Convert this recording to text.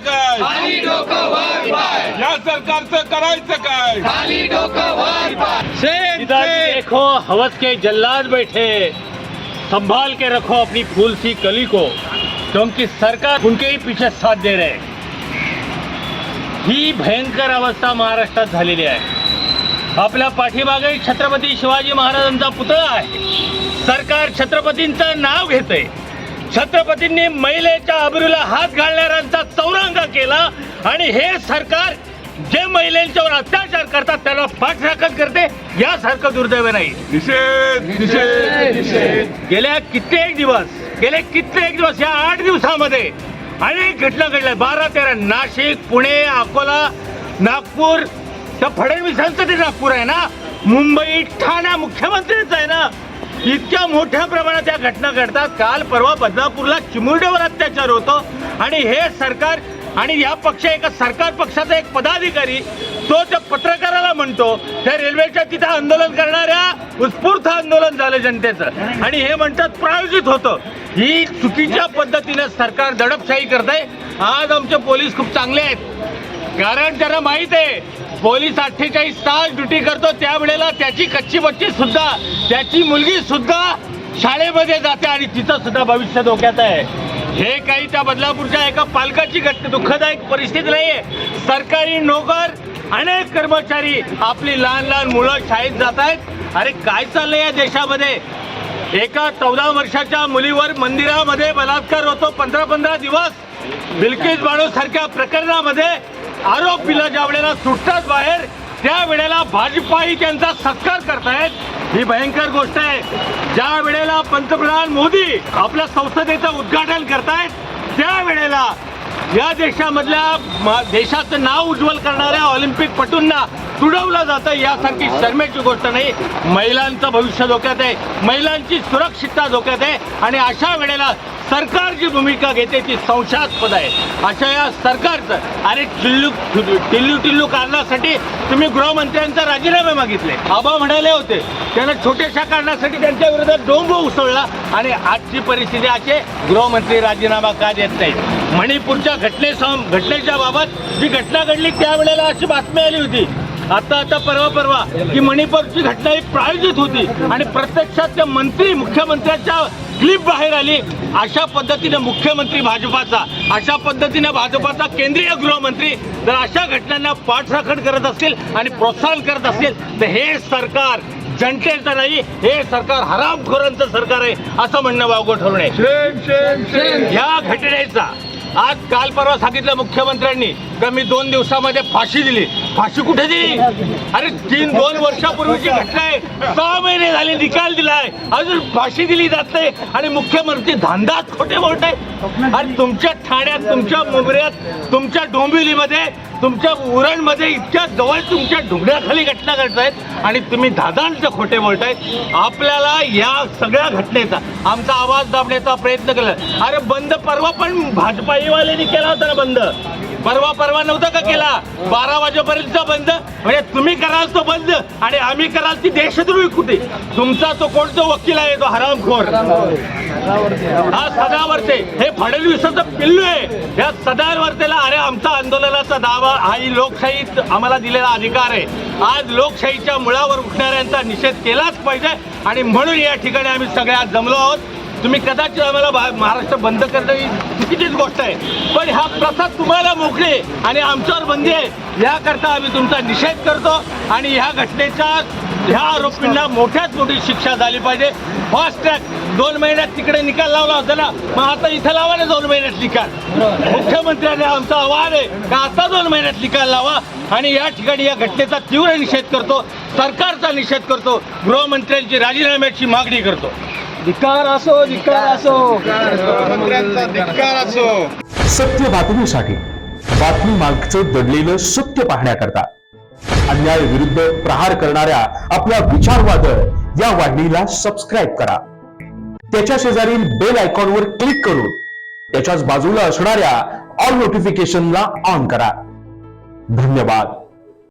पाय खाली डोकं वर पाय या सरकारचं करायचं काय खाली डोकं वर पाय इधर देखो हवस के जल्लाद बैठे। संभाल के रखो अपनी फूल सी कली को क्योंकि सरकार उनके ही पीछे साथ दे रहे हैं. ही भयंकर अवस्था महाराष्ट्रात झालेली आहे। आपल्या पाठीमागे छत्रपती शिवाजी महाराजांचा पुतळा आहे। सरकार छत्रपतींचं नाव घेतंय। छत्रपतींनी महिलेच्या अब्रूला हात घालणाऱ्यांचा चौरंग केला आणि हे सरकार जे महिलांच्यावर अत्याचार करतात त्याला पाठराखण करते यासारखं दुर्दैव नाही. गेल्या कित्येक दिवस गेले कित्येक दिवस या आठ दिवसामध्ये अनेक घटना घडल्या. बारा तेरा नाशिक पुणे अकोला नागपूर त्या फडणवीसांचं ते नागपूर आहे ना? मुंबई ठाणा मुख्यमंत्र्यांचं आहे ना? इतक्या मोठ्या प्रमाणात या घटना घडतात. काल परवा बदलापूरला चिमुरडेवर अत्याचार होतो. आणि हे सरकार आणि या पक्ष एका सरकार पक्षाचा एक पदाधिकारी तो त्या पत्रकाराला म्हणतो त्या रेल्वेच्या तिथं आंदोलन करणाऱ्या उत्स्फूर्त आंदोलन झालं जनतेचं. आणि हे म्हणतात प्रायोजित होतं. ही चुकीच्या पद्धतीने सरकार दडपशाही करत आहे आज आमचे पोलीस खूप चांगले आहेत. कारण त्यांना माहीत आहे पोलीस अठ्ठेचाळीस तास ड्युटी करतो त्यावेळेला त्याची कच्ची बच्ची सुद्धा त्याची मुलगी सुद्धा शाळेमध्ये जाते आणि तिचं सुद्धा भविष्य धोक्यात आहे. हे काही त्या बदलापूरच्या एका पालकाची घटना दुःखदायक परिस्थिती नाहीये. सरकारी नोकर अनेक कर्मचारी आपली लहान लहान मुलं शाळेत जात आहेत. अरे काय चाललंय या देशामध्ये? एका चौदा वर्षाच्या मुलीवर मंदिरामध्ये बलात्कार होतो पंधरा पंधरा दिवस. बिल्किस बाणू सारख्या प्रकरणामध्ये आरोपीला ज्या वेळेला सुटतात बाहेर त्या वेळेला भाजपाही त्यांचा सत्कार करतायत. ही भयंकर गोष्ट आहे. ज्या वेळेला पंतप्रधान मोदी आपल्या संसदेचं उद्घाटन करतायत त्या वेळेला या देशामधल्या देशाचं नाव उज्ज्वल करणाऱ्या ऑलिम्पिक पटूंना तुडवलं जातं यासारखी शर्मेची गोष्ट नाही. महिलांचं भविष्य धोक्यात आहे. महिलांची सुरक्षितता धोक्यात आहे. आणि अशा वेळेला सरकार जी भूमिका घेते ती संशयास्पद आहे. अशा या सरकारचं अरे चिल्लू टिल्लू टिल्लू कारणासाठी तुम्ही गृहमंत्र्यांचा राजीनामे मागितले. आबा म्हणाले होते त्यांना छोट्याशा कारणासाठी त्यांच्या विरोधात डोंब उसळला आणि आजची परिस्थिती असे गृहमंत्री राजीनामा का देत नाही मणिपूरच्या घटने घटनेच्या बाबत जी घटना घडली त्यावेळेला अशी बातमी आली होती. आता आता परवा परवा की मणिपूरची घटना ही प्रायोजित होती आणि प्रत्यक्षात त्या मंत्री मुख्यमंत्र्यांच्या क्लिप बाहेर आली. अशा पद्धतीने मुख्यमंत्री भाजपाचा अशा पद्धतीने भाजपाचा केंद्रीय गृहमंत्री जर अशा घटनांना पाठराखण करत असतील आणि प्रोत्साहन करत असतील तर हे सरकार जनतेचं नाही हे सरकार हरामखोरांचं सरकार आहे असं म्हणणं वावगं ठरू नये. या घटनेचा आज काल परवा सांगितलं मुख्यमंत्र्यांनी का मी दोन दिवसामध्ये फाशी दिली. फाशी कुठे दिली? अरे तीन दोन वर्षापूर्वीची घटना आहे. सहा महिने झाले निकाल दिलाय. अजून फाशी दिली जात नाही. आणि मुख्यमंत्री धांदाच खोटे बोलत आहे. आणि तुमच्या ठाण्यात तुमच्या मुंबऱ्यात तुमच्या डोंबिवलीमध्ये तुमच्या उरणमध्ये इतक्या जवळ तुमच्या ढुंगड्याखाली घटना घडतायत आणि तुम्ही धादांचं खोटे बोलतायत आपल्याला या सगळ्या घटनेचा आमचा आवाज दाबण्याचा प्रयत्न केला. अरे बंद परवा पण भाजपाईवाल्यांनी केला होता ना बंद. परवा परवा नव्हता का केला? बारा वाजेपर्यंतचा बंद. म्हणजे तुम्ही कराल तो बंद आणि आम्ही कराल ती देशद्रोही कुठे तुमचा तो कोणतो वकील आहे तो? हरामखोर. हा सदावर्ते. हे फडणवीसाचं पिल्लू आहे. या सदावर्तेला अरे आमचा आंदोलनाचा दावा हा ही लोकशाहीत आम्हाला दिलेला अधिकार आहे. आज लोकशाहीच्या मुळावर उठणाऱ्यांचा निषेध केलाच पाहिजे आणि म्हणून या ठिकाणी आम्ही सगळ्या जमलो आहोत. तुम्ही कदाचित आम्हाला महाराष्ट्र बंद करणं ही चुकीचीच गोष्ट आहे. पण हा प्रथा तुम्हाला मोकळे आणि आमच्यावर बंदी आहे याकरता आम्ही तुमचा निषेध करतो आणि ह्या घटनेच्या ह्या आरोपींना मोठ्यात मोठी शिक्षा झाली पाहिजे. फास्ट ट्रॅक दोन महिन्यात तिकडे निकाल लावला होता ना मग आता इथं लावा ना दोन महिन्यात निकाल. मुख्यमंत्र्यांनी आमचा आव्हान आहे का आता दोन महिन्यात निकाल लावा आणि या ठिकाणी या घटनेचा तीव्र निषेध करतो सरकारचा निषेध करतो गृहमंत्र्यांची राजीनाम्याची मागणी करतो. धिक्कार असो धिक्कार असो सत्य बातमीसाठी बातमी मागचं दडलेलं सत्य पाहण्याकरता अन्याय विरुद्ध प्रहार करणाऱ्या आपल्या विचारवादळ या वाहिनीला सबस्क्राईब करा. त्याच्या शेजारील बेल आयकॉनवर क्लिक करून त्याच्याच बाजूला असणाऱ्या ऑल नोटिफिकेशनला ऑन करा. धन्यवाद.